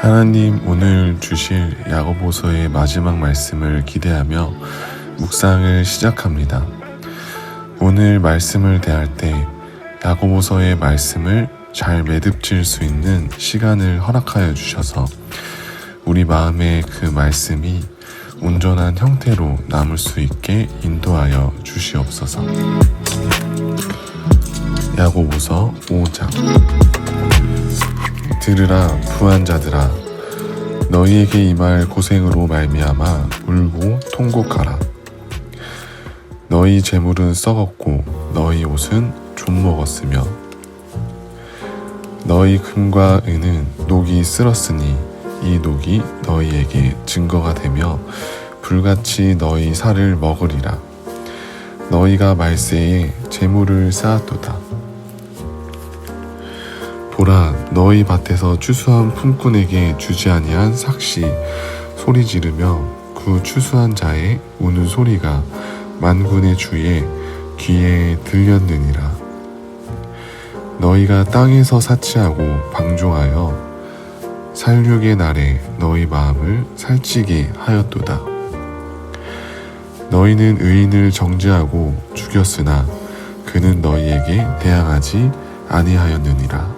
하나님 오늘 주실 야고보서의 마지막 말씀을 기대하며 묵상을 시작합니다. 오늘 말씀을 대할 때 야고보서의 말씀을 잘 매듭질 수 있는 시간을 허락하여 주셔서 우리 마음에 그 말씀이 온전한 형태로 남을 수 있게 인도하여 주시옵소서. 야고보서 5장. 들으라 부한 자들아. 너희에게 임할 고생으로 말미암아 울고 통곡하라. 너희 재물은 썩었고 너희 옷은 좀 먹었으며 너희 금과 은은 녹이 쓸었으니 이 녹이 너희에게 증거가 되며 불같이 너희 살을 먹으리라. 너희가 말세에 재물을 쌓았도다 보라 너희 밭에서 추수한 품꾼에게 주지 아니한 삭시 소리 지르며 그 추수한 자의 우는 소리가 만군의 주의 귀에 들렸느니라. 너희가 땅에서 사치하고 방종하여 살육의 날에 너희 마음을 살찌게 하였도다. 너희는 의인을 정죄하고 죽였으나 그는 너희에게 대항하지 아니하였느니라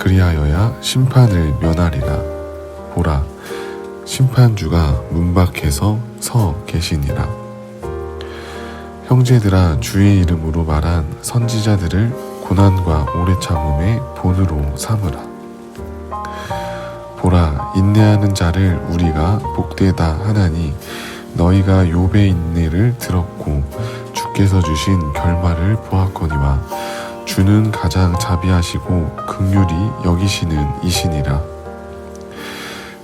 그리하여야 심판을 면하리라. 보라, 심판주가 문 밖에서 서 계시니라. 형제들아 주의 이름으로 말한 선지자들을 고난과 오래 참음의 본으로 삼으라. 보라, 인내하는 자를 우리가 복되다 하나니 너희가 욥의 인내를 들었고 주께서 주신 결말을 보았거니와 주는 가장 자비하시고 극률이 여기시는 이신이라.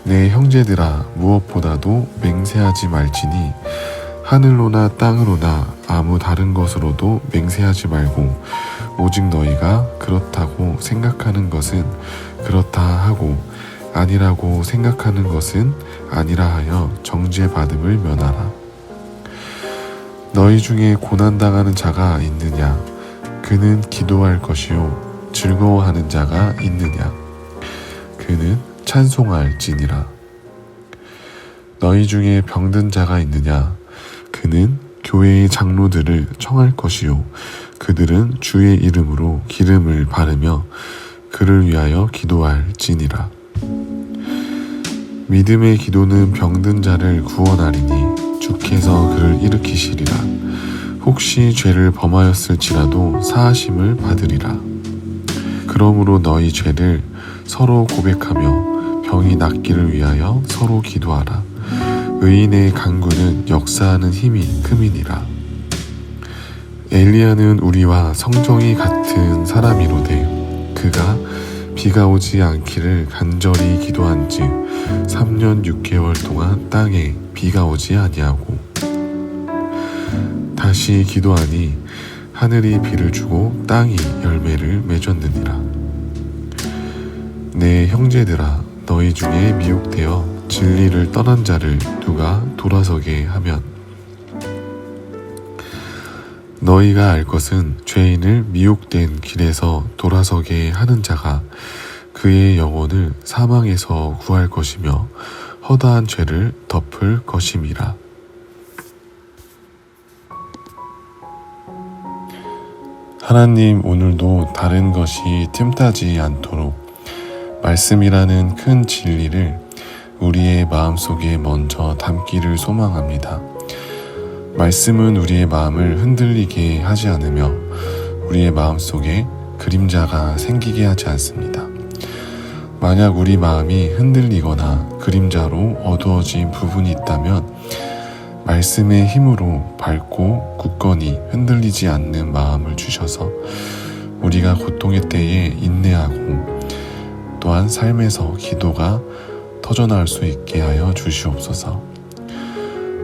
내 형제들아 무엇보다도 맹세하지 말지니 하늘로나 땅으로나 아무 다른 것으로도 맹세하지 말고 오직 너희가 그렇다고 생각하는 것은 그렇다 하고 아니라고 생각하는 것은 아니라 하여 정죄받음을 면하라. 너희 중에 고난당하는 자가 있느냐? 그는 기도할 것이요 즐거워하는 자가 있느냐? 그는 찬송할지니라. 너희 중에 병든 자가 있느냐? 그는 교회의 장로들을 청할 것이요 그들은 주의 이름으로 기름을 바르며 그를 위하여 기도할지니라. 믿음의 기도는 병든 자를 구원하리니 주께서 그를 일으키시리라 혹시 죄를 범하였을지라도 사하심을 받으리라. 그러므로 너희 죄를 서로 고백하며 병이 낫기를 위하여 서로 기도하라. 의인의 강구는 역사하는 힘이 큼이니라. 엘리야는 우리와 성정이 같은 사람이로되 그가 비가 오지 않기를 간절히 기도한즉 3년 6개월 동안 땅에 비가 오지 아니하고 다시 기도하니 하늘이 비를 주고 땅이 열매를 맺었느니라. 내 형제들아 너희 중에 미혹되어 진리를 떠난 자를 누가 돌아서게 하면 너희가 알 것은 죄인을 미혹된 길에서 돌아서게 하는 자가 그의 영혼을 사망에서 구할 것이며 허다한 죄를 덮을 것임이라. 하나님 오늘도 다른 것이 틈타지 않도록 말씀이라는 큰 진리를 우리의 마음속에 먼저 담기를 소망합니다. 말씀은 우리의 마음을 흔들리게 하지 않으며 우리의 마음속에 그림자가 생기게 하지 않습니다. 만약 우리 마음이 흔들리거나 그림자로 어두워진 부분이 있다면 말씀의 힘으로 밝고 굳건히 흔들리지 않는 마음을 주셔서 우리가 고통의 때에 인내하고 또한 삶에서 기도가 터져나올 수 있게 하여 주시옵소서.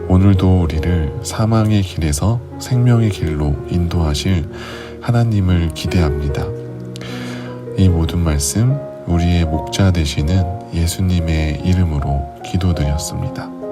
오늘도 우리를 사망의 길에서 생명의 길로 인도하실 하나님을 기대합니다. 이 모든 말씀 우리의 목자 되시는 예수님의 이름으로 기도드렸습니다.